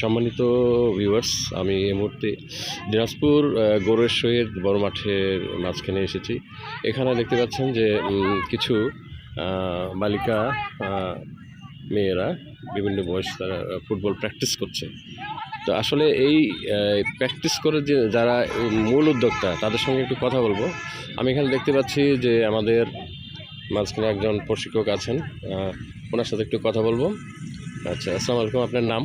সম্মানিত ভিউয়ার্স আমি এই মুহূর্তে দিনাজপুর গৌরেশ্বরের বড় মাঠের মাঝখানে এসেছি। এখানে দেখতে পাচ্ছেন যে কিছু বালিকা মেয়েরা, বিভিন্ন বয়স তারা ফুটবল প্র্যাকটিস করছে। তো আসলে এই প্র্যাকটিস করে যে, যারা মূল উদ্যোক্তা, তাদের সঙ্গে একটু কথা বলব। আমি এখানে দেখতে পাচ্ছি যে, আমাদের মাঝখানে একজন প্রশিক্ষক আছেন ওনার সাথে একটু কথা বলব। আচ্ছা আসসালামু আলাইকুম, আপনার নাম?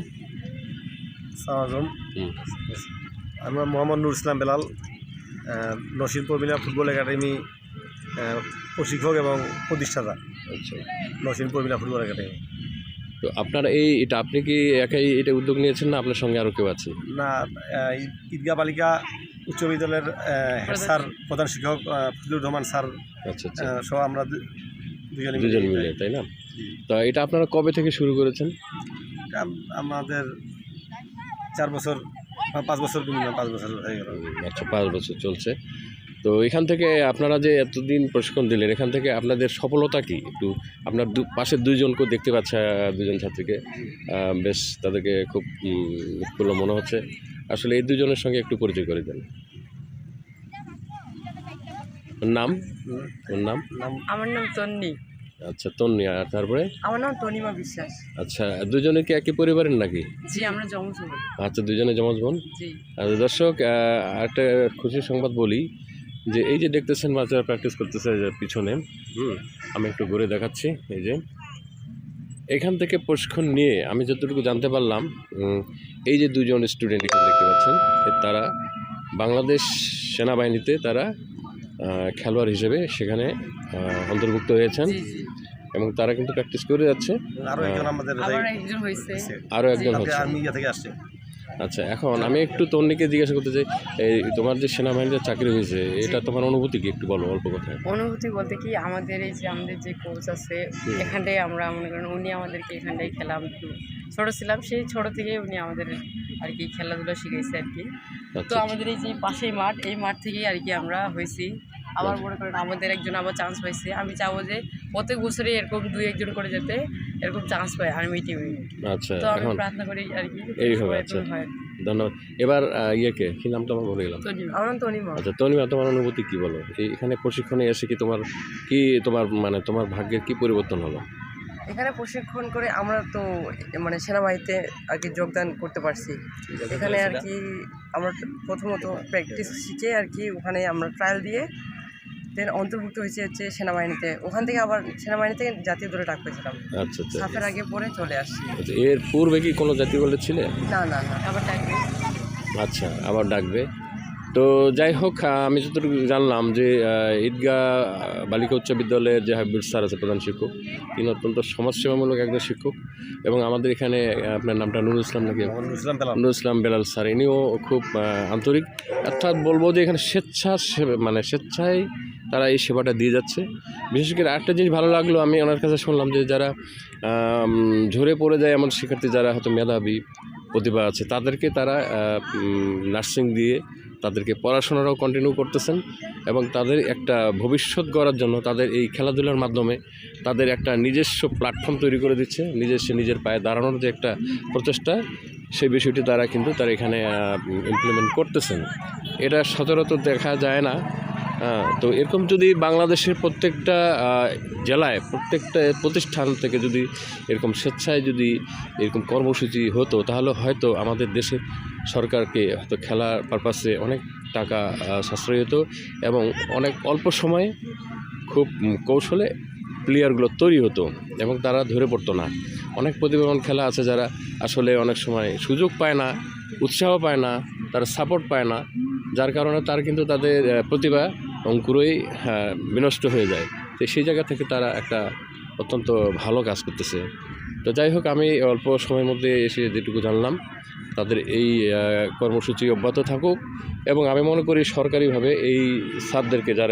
হুম। আমরা মোহাম্মদ নুর ইসলাম বেলাল আহ, নসির প্রবীণা ফুটবল একাডেমি প্রশিক্ষক এবং প্রতিষ্ঠাতা। আচ্ছা। Nasir Prabina football academy. তো আপনার এই এটা আপনি কি একাই এটা উদ্যোগ নিয়েছেন না আপনার সঙ্গে আরও কেউ আছে? না আহ, ঈদ- ঈদগাহ বালিকা উচ্চ বিদ্যালয়ের হেড স্যার প্রধান শিক্ষক ফজলুর রহমান স্যার আচ্ছা আচ্ছা। সহ আমরা দুজন মিলে। তাই না? তো এটা আপনারা কবে থেকে শুরু করেছেন? আমাদের চার বছর বা পাঁচ বছর মিনিমাম পাঁচ বছর হয়ে গেল। আচ্ছা পাঁচ বছর চলছে। তো এখান থেকে আপনারা যে এতদিন প্রশিক্ষণ দিলেন এখান থেকে আপনাদের সফলতা কি? একটু আপনার দু পাশের দুইজনকে দেখতে পাচ্ছে দুজন ছাত্রীকে। বেশ তাদেরকে খুব উৎফুল্ল মনে হচ্ছে। আসলে এই দুজনের সঙ্গে একটু পরিচয় করে দেন। ওর নাম? ওর নাম নাম? আমার নাম তন্নি। আচ্ছা তন্নি আর তারপরে? আমার নাম তনিমা বিশ্বাস। আচ্ছা দুজনে কি একই পরিবারের নাকি? জি আমরা জমজ হব আচ্ছা দুজনে জমজ বোন? জি। আর দর্শক একটা খুশির সংবাদ বলি যে এই যে দেখতেছেন বাচ্চারা প্র্যাকটিস করতেছে পিছনে হুম আমি একটু ঘুরে দেখাচ্ছি এই যে। এখান থেকে প্রশিক্ষণ নিয়ে আমি যতটুকু জানতে পারলাম এই যে দুজন স্টুডেন্ট এখানে দেখতে পাচ্ছেন তারা বাংলাদেশ সেনাবাহিনীতে তারা খেলোয়াড় হিসেবে সেখানে অন্তর্ভুক্ত হয়েছেন। এবং তারা কিন্তু প্র্যাকটিস করে যাচ্ছে। আরও একজন হচ্ছে। ইয়া আচ্ছা এখন আমি একটু তন্নিকে জিজ্ঞাসা করতে চাই এই তোমার যে সেনাবাহিনীতে চাকরি হয়েছে এটা তোমার অনুভূতি কি? একটু বলো অল্প কথায়। অনুভূতি বলতে কি আমাদের এই যে আমাদের যে কোচ আছে। এখানটাই আমরা মনে করেন উনি আমাদেরকে এখানটাই খেলাম একটু। ছোটো ছিলাম সেই ছোট থেকেই উনি আমাদের আর কি খেলাধুলা শিখাইছে আর কি। তো আচ্ছা। আমাদের এই যে পাশেই মাঠ এই মাঠ থেকেই আর কি আমরা হয়েছি। আবার মনে করেন আমাদের একজন আবার চান্স পাইছে। আমি চাবো যে প্রত্যেক বছরে এরকম দুই একজন করে যেতে এরকম চান্স পায় আর্মি টিমে আচ্ছা তো আমি প্রার্থনা করি আর কি এই হবে, আচ্ছা। ধন্যবাদ। এবার ইয়েকে কি? নাম তোমার বলে গেলাম। আমার নাম তনিমা। আচ্ছা তনিমা তোমার অনুভূতি কি বলো? এখানে প্রশিক্ষণে এসে কি তোমার কি তোমার মানে তোমার ভাগ্যের কি পরিবর্তন হলো? এখানে প্রশিক্ষণ করে আমরা তো মানে সেনাবাহিনীতে আর কি যোগদান করতে পারছি। এখানে আর কি আমরা প্রথমত প্র্যাকটিস শিখে আর কি ওখানে আমরা ট্রায়াল দিয়ে দেন অন্তর্ভুক্ত হয়েছে হচ্ছে সেনাবাহিনীতে। ওখান থেকে আবার সেনাবাহিনী থেকে জাতীয় দলে ডাক পেয়েছিলাম। আচ্ছা আচ্ছা সাফের আগে পরে চলে আসছি আচ্ছা এর পূর্বে কি কোনো জাতীয় দলে ছিলে? না না না। আবার ডাকবে। আচ্ছা আবার ডাকবে। তো যাই হোক আমি যতটুকু জানলাম যে ঈদগাহ বালিকা উচ্চ বিদ্যালয়ের যে হাবিবুর স্যার আছে প্রধান শিক্ষক তিনি অত্যন্ত সমাজসেবামূলক একজন শিক্ষক এবং আমাদের এখানে আপনার নামটা নুরুল ইসলাম নাকি? নুরুল ইসলাম বেলাল। স্যার ইনিও খুব আন্তরিক। অর্থাৎ বলব যে এখানে স্বেচ্ছা মানে স্বেচ্ছায় তারা এই সেবাটা দিয়ে যাচ্ছে। বিশেষ করে আরেকটা জিনিস ভালো লাগল, আমি ওনার কাছে শুনলাম যে যারা ঝরে পড়ে যায় এমন শিক্ষার্থী যারা হয়তো মেধাবী প্রতিভা আছে, তাদেরকে তারা নার্সিং দিয়ে তাদেরকে পড়াশোনাটাও কন্টিনিউ করতেছেন এবং তাদের একটা ভবিষ্যৎ গড়ার জন্য তাদের এই খেলাধুলার মাধ্যমে তাদের একটা নিজস্ব প্ল্যাটফর্ম তৈরি করে দিচ্ছে, নিজস্ব নিজের পায়ে দাঁড়ানোর যে একটা প্রচেষ্টা, সেই বিষয়টি তারা কিন্তু তারা এখানে ইমপ্লিমেন্ট করতেছেন। এটা সচরাচর দেখা যায় না তো এরকম যদি বাংলাদেশের প্রত্যেকটা জেলায়, প্রত্যেকটা প্রতিষ্ঠান থেকে যদি এরকম স্বেচ্ছায় যদি এরকম কর্মসূচি হতো, তাহলে হয়তো আমাদের দেশের সরকারকে হয়তো খেলার পারপাসে অনেক টাকা সাশ্রয় হতো এবং অনেক অল্প সময়ে খুব কৌশলে প্লেয়ারগুলো তৈরি হতো এবং তারা ধরে পড়তো না। অনেক প্রতিভাবান খেলা আছে যারা আসলে অনেক সময় সুযোগ পায় না, উৎসাহ পায় না, তারা সাপোর্ট পায় না, যার কারণে তার কিন্তু তাদের প্রতিভা অঙ্কুরই হ্যাঁ, বিনষ্ট হয়ে যায়। তো সেই জায়গা থেকে তারা একটা অত্যন্ত ভালো কাজ করতেছে। তো যাই হোক আমি অল্প সময়ের মধ্যে এসে যেটুকু জানলাম তাদের এই কর্মসূচি অব্যাহত থাকুক এবং আমি মনে করি সরকারিভাবে এই সারদেরকে যারা